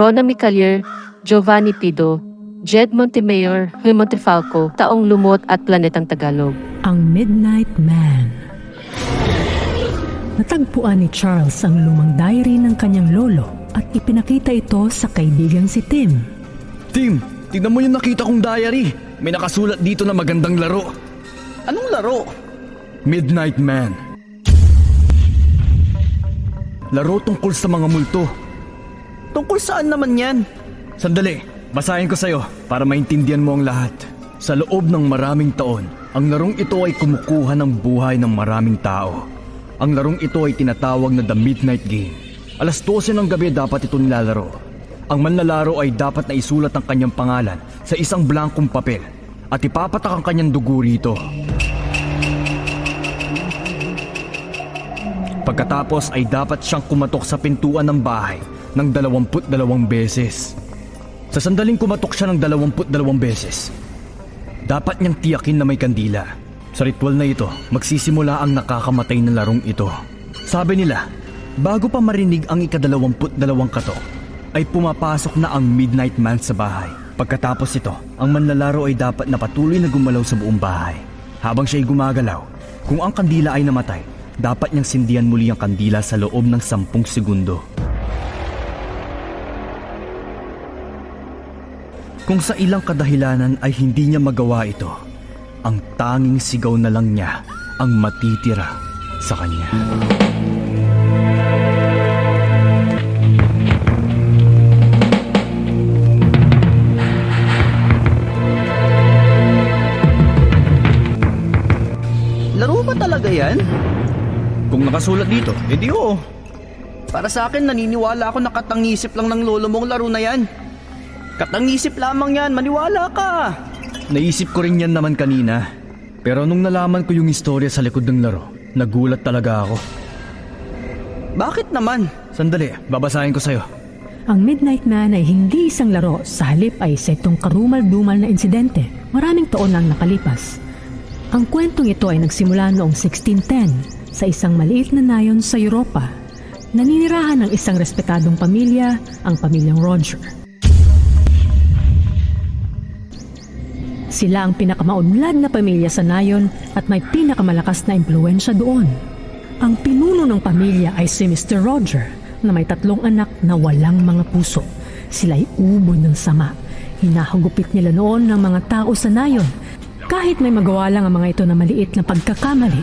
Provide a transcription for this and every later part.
Rona Micalier, Giovanni Pido, Jed Montemayor, Huy Montefalco, Taong Lumot at Planetang Tagalog. ang Midnight Man. Natagpuan ni Charles ang lumang diary ng kanyang lolo at ipinakita ito sa kaibigang si Tim. Tim, tingnan mo yung nakita kong diary. May nakasulat dito na magandang laro. Anong laro? Midnight Man. Laro tungkol sa mga multo. Tungkol saan naman yan? Sandali, basahin ko sa'yo para maintindihan mo ang lahat. Sa loob ng maraming taon, ang larong ito ay kumukuha ng buhay ng maraming tao. Ang larong ito ay tinatawag na The Midnight Game. Alas 12 ng gabi dapat ito nilalaro. Ang manlalaro ay dapat na isulat ang kanyang pangalan sa isang blankong papel at ipapatak ang kanyang dugo rito. Pagkatapos ay dapat siyang kumatok sa pintuan ng bahay ng 22 beses. Sa sandaling kumatok siya ng 22 beses, dapat niyang tiyakin na may kandila. Sa ritual na ito, magsisimula ang nakakamatay na larong ito. Sabi nila, bago pa marinig ang ikadalawamput dalawang katok, ay pumapasok na ang Midnight Man sa bahay. Pagkatapos ito, ang manlalaro ay dapat na patuloy na gumalaw sa buong bahay. Habang siya ay gumagalaw, kung ang kandila ay namatay, dapat niyang sindihan muli ang kandila sa loob ng sampung segundo. Kung sa ilang kadahilanan ay hindi niya magawa ito, ang tanging sigaw na lang niya ang matitira sa kanya. Laro ba talaga yan? Kung nakasulat dito, edi oo. Para sa akin, naniniwala ako na katangisip lang ng lolo mong laro na yan. Katangisip lamang yan, maniwala ka. Naisip ko rin yan naman kanina. Pero nung nalaman ko yung istorya sa likod ng laro, nagulat talaga ako. Bakit naman? Sandali, babasahin ko sa'yo. Ang Midnight Man ay hindi isang laro, sa halip ay sa itong karumal-dumal na insidente. Maraming taon nang nakalipas. Ang kwentong ito ay nagsimula noong 1610 sa isang maliit na nayon sa Europa. Naninirahan ng isang respetadong pamilya, ang pamilyang Roger. Sila ang pinakamaunlad na pamilya sa nayon at may pinakamalakas na impluensya doon. Ang pinuno ng pamilya ay si Mr. Roger na may tatlong anak na walang mga puso. Sila'y ubod ng sama. Hinahagupit nila noon ng mga tao sa nayon kahit may magawa lang ang mga ito na maliit na pagkakamali.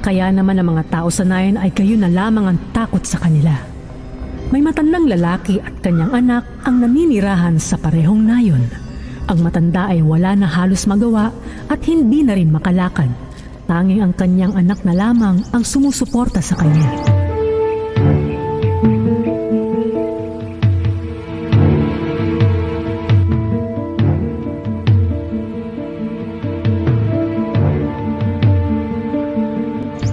Kaya naman ang mga tao sa nayon ay kayo na lamang ang takot sa kanila. May matandang lalaki at kanyang anak ang naninirahan sa parehong nayon. Ang matanda ay wala na halos magawa at hindi na rin makalakad. Tanging ang kanyang anak na lamang ang sumusuporta sa kanya.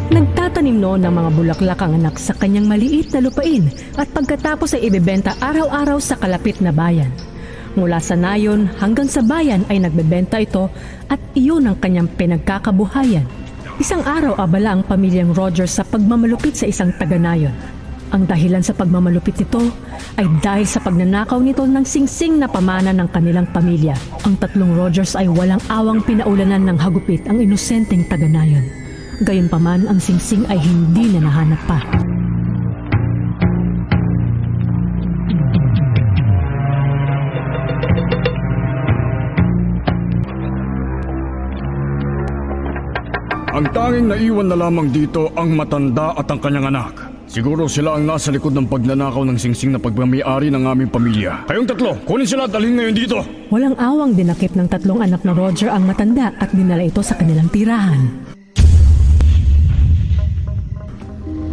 Nagtatanim noon ng mga bulaklak ang anak sa kanyang maliit na lupain at pagkatapos ay ibebenta araw-araw sa kalapit na bayan. Mula sa nayon hanggang sa bayan ay nagbebenta ito at iyon ang kanyang pinagkakabuhayan. Isang araw abala ang pamilyang Rogers sa pagmamalupit sa isang taga-nayon. Ang dahilan sa pagmamalupit nito ay dahil sa pagnanakaw nito ng singsing na pamana ng kanilang pamilya. Ang tatlong Rogers ay walang awang pinaulanan ng hagupit ang inosenteng taga-nayon. Gayunpaman ang singsing ay hindi na nahanap pa. Ang tanging naiwan na lamang dito ang matanda at ang kanyang anak. Siguro sila ang nasa likod ng pagnanakaw ng singsing na pagmamayari ng aming pamilya. Kayong tatlo, kunin sila at dalhin ngayon dito. Walang awang dinakip ng tatlong anak na Roger ang matanda at dinala ito sa kanilang tirahan.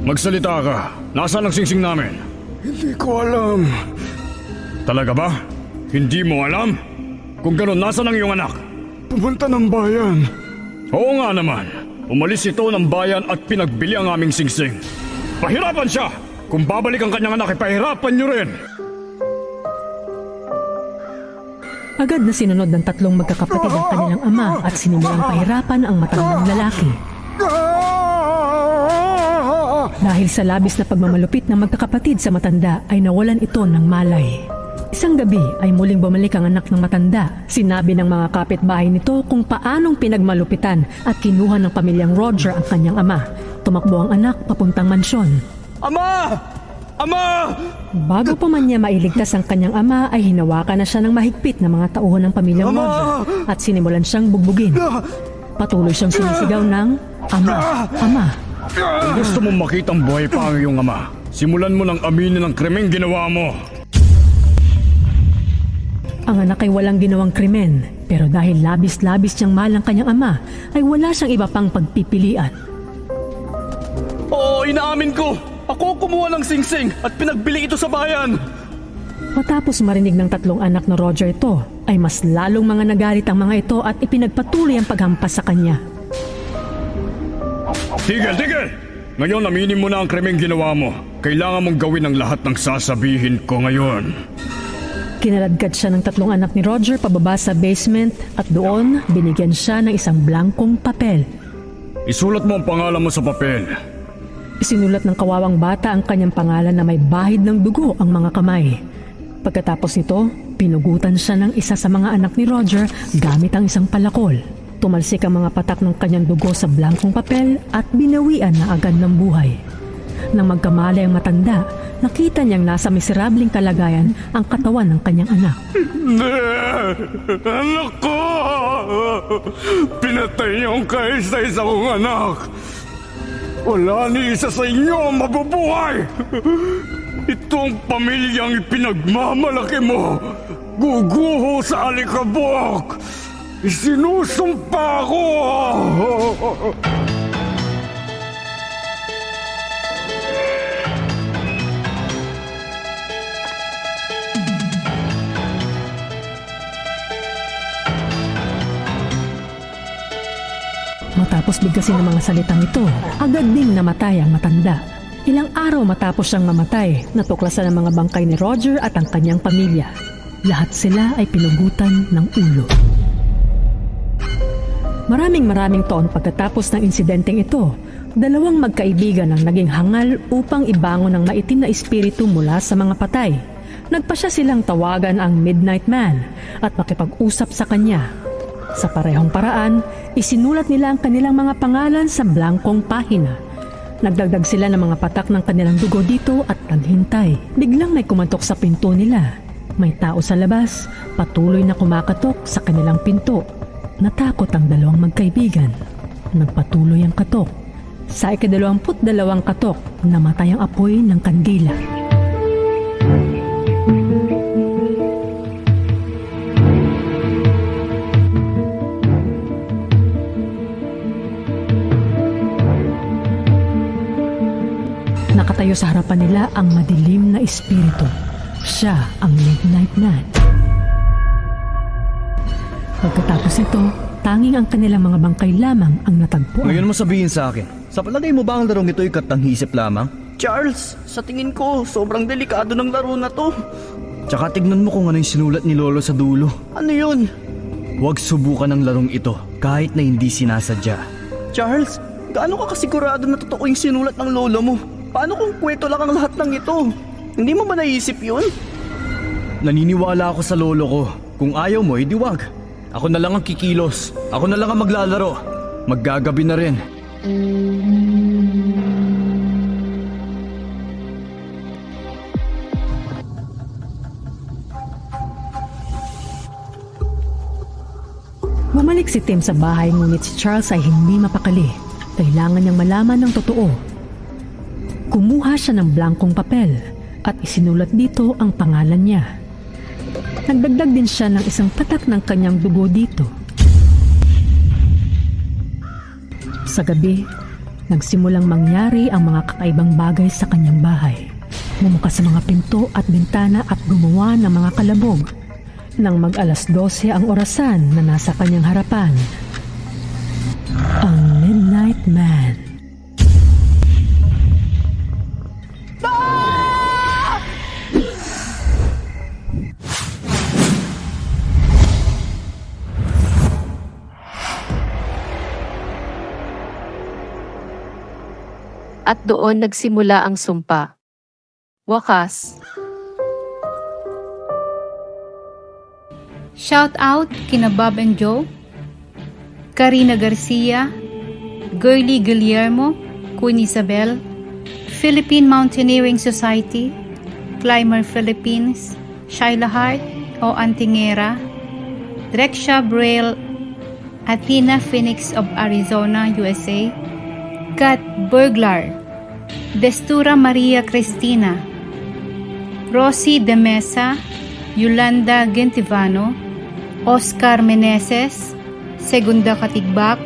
Magsalita ka. Nasaan ang singsing namin? Hindi ko alam. Talaga ba? Hindi mo alam? Kung gano'n, nasaan ang iyong anak? Pumunta ng bayan. Oo nga naman. Umalis ito ng bayan at pinagbili ang aming singsing. Pahirapan siya! Kung babalik ang kanyang anak, ipahirapan niyo rin! Agad na sinunod ng tatlong magkakapatid ang kanilang ama at sinimulang pahirapan ang matandang lalaki. Dahil sa labis na pagmamalupit ng magkakapatid sa matanda ay nawalan ito ng malay. Isang gabi ay muling bumalik ang anak ng matanda. Sinabi ng mga kapitbahay nito kung paanong pinagmalupitan at kinuha ng pamilyang Roger ang kanyang ama. Tumakbo ang anak papuntang mansyon. Ama! Ama! Bago pa man niya mailigtas ang kanyang ama ay hinawakan na siya ng mahigpit na mga tauhan ng pamilyang Ama! Roger at sinimulan siyang bugbugin. Patuloy siyang sinisigaw ng Ama, Ama. Kung gusto mong makitang buhay pa ang iyong ama, simulan mo ng aminin ang krimeng ginawa mo. Ang anak ay walang ginawang krimen pero dahil labis-labis niyang mahal ang kanyang ama ay wala siyang iba pang pagpipilian. Oo, inaamin ko! Ako kumuha ng singsing at pinagbili ito sa bayan! Matapos marinig ng tatlong anak na Roger ito, ay mas lalong mga nagalit ang mga ito at ipinagpatuloy ang paghampas sa kanya. Tigil, tigil! Ngayon aminin mo na ang krimeng ginawa mo. Kailangan mong gawin ang lahat ng sasabihin ko ngayon. Kinaladkad siya ng tatlong anak ni Roger pababa sa basement at doon binigyan siya ng isang blankong papel. Isulat mo ang pangalan mo sa papel. Isinulat ng kawawang bata ang kanyang pangalan na may bahid ng dugo ang mga kamay. Pagkatapos nito, pinugutan siya ng isa sa mga anak ni Roger gamit ang isang palakol. Tumalsik ang mga patak ng kanyang dugo sa blankong papel at binawian na agad ng buhay. Nang magkamali ang matanda, nakita niyang nasa miserabling kalagayan ang katawan ng kanyang anak. Anak ko! Pinatay niyo ang kaisa-isa kong anak! Wala ni isa sa inyo ang mabubuhay! Itong pamilyang ipinagmamalaki mo, guguho sa alikabok! Isinusumpa ko! Matapos bigkasin ng mga salitang ito, agad ding namatay ang matanda. Ilang araw matapos siyang mamatay, natuklasan ang mga bangkay ni Roger at ang kanyang pamilya. Lahat sila ay pinugutan ng ulo. Maraming maraming taon pagkatapos ng insidenteng ito, dalawang magkaibigan ang naging hangal upang ibangon ng maitim na espiritu mula sa mga patay. Nagpa siya silang tawagan ang Midnight Man at makipag-usap sa kanya. Sa parehong paraan, isinulat nila ang kanilang mga pangalan sa blankong pahina. Nagdagdag sila ng mga patak ng kanilang dugo dito at naghintay. Biglang may kumatok sa pinto nila. May tao sa labas, patuloy na kumakatok sa kanilang pinto. Natakot ang dalawang magkaibigan. Nagpatuloy ang katok. Sa ikadalawamput dalawang katok, namatay ang apoy ng kandila. Nakatayo sa harapan nila ang madilim na espiritu. Siya ang Midnight Man. Pagkatapos ito, tanging ang kanilang mga bangkay lamang ang natagpuan. Ngayon mo sabihin sa akin, sa palagay mo ba ang larong ito ay katanghisip lamang? Charles, sa tingin ko, sobrang delikado ng laro na to. Tsaka tignan mo kung ano yung sinulat ni Lolo sa dulo. Ano yun? Huwag subukan ng larong ito kahit na hindi sinasadya. Charles, gaano ka kasigurado na totoo yung sinulat ng lolo mo? Paano kung kwento lang ang lahat ng ito? Hindi mo ba naisip yun? Naniniwala ako sa lolo ko. Kung ayaw mo, edi wag. Ako na lang ang kikilos. Ako na lang ang maglalaro. Maggagabi na rin. Bumalik si Tim sa bahay ngunit si Charles ay hindi mapakali. Kailangan niyang malaman ng totoo. Kumuha siya ng blankong papel at isinulat dito ang pangalan niya. Nagdagdag din siya ng isang patak ng kanyang dugo dito. Sa gabi, nagsimulang mangyari ang mga kakaibang bagay sa kanyang bahay. Bumukas sa mga pinto at bintana at gumawa ng mga kalabog. Nang mag alas 12 ang orasan na nasa kanyang harapan. Ang Midnight Man. At doon nagsimula ang sumpa. Wakas, Shout out kina Bob and Joe, Karina Garcia, Girly Guillermo, Queen Isabel, Philippine Mountaineering Society, Climber Philippines, Shyla Hart o Antingera, Drexia Braille, Athena Phoenix of Arizona, USA, Kat Burglar, Destura Maria Cristina, Rosie De Mesa, Yolanda Gentivano, Oscar Meneses, Segunda Katigbak,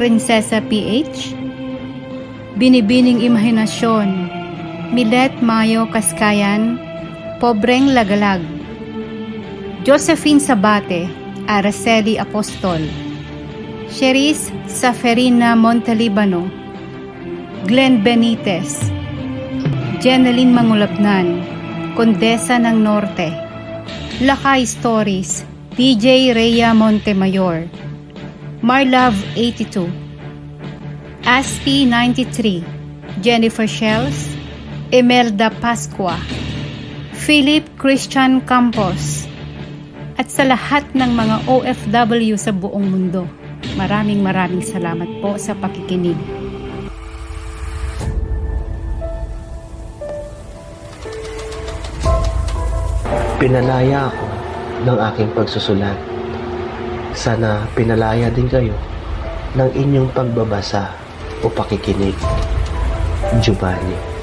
Prinsesa PH, Binibining Imahinasyon, Milet Mayo Kaskayan, Pobreng Lagalag, Josephine Sabate, Araceli Apostol, Cherise Saferina Montalibano, Glenn Benitez, Jeneline Mangulabnan, Kondesa ng Norte, Lakay Stories, DJ Rhea Montemayor, Marlove 82, Aspi 93, Jennifer Shells, Imelda Pascua, Philip Christian Campos, at sa lahat ng mga OFW sa buong mundo. Maraming maraming salamat po sa pakikinig. Pinalaya ako ng aking pagsusulat. Sana pinalaya din kayo ng inyong pagbabasa o pakikinig. Giovanni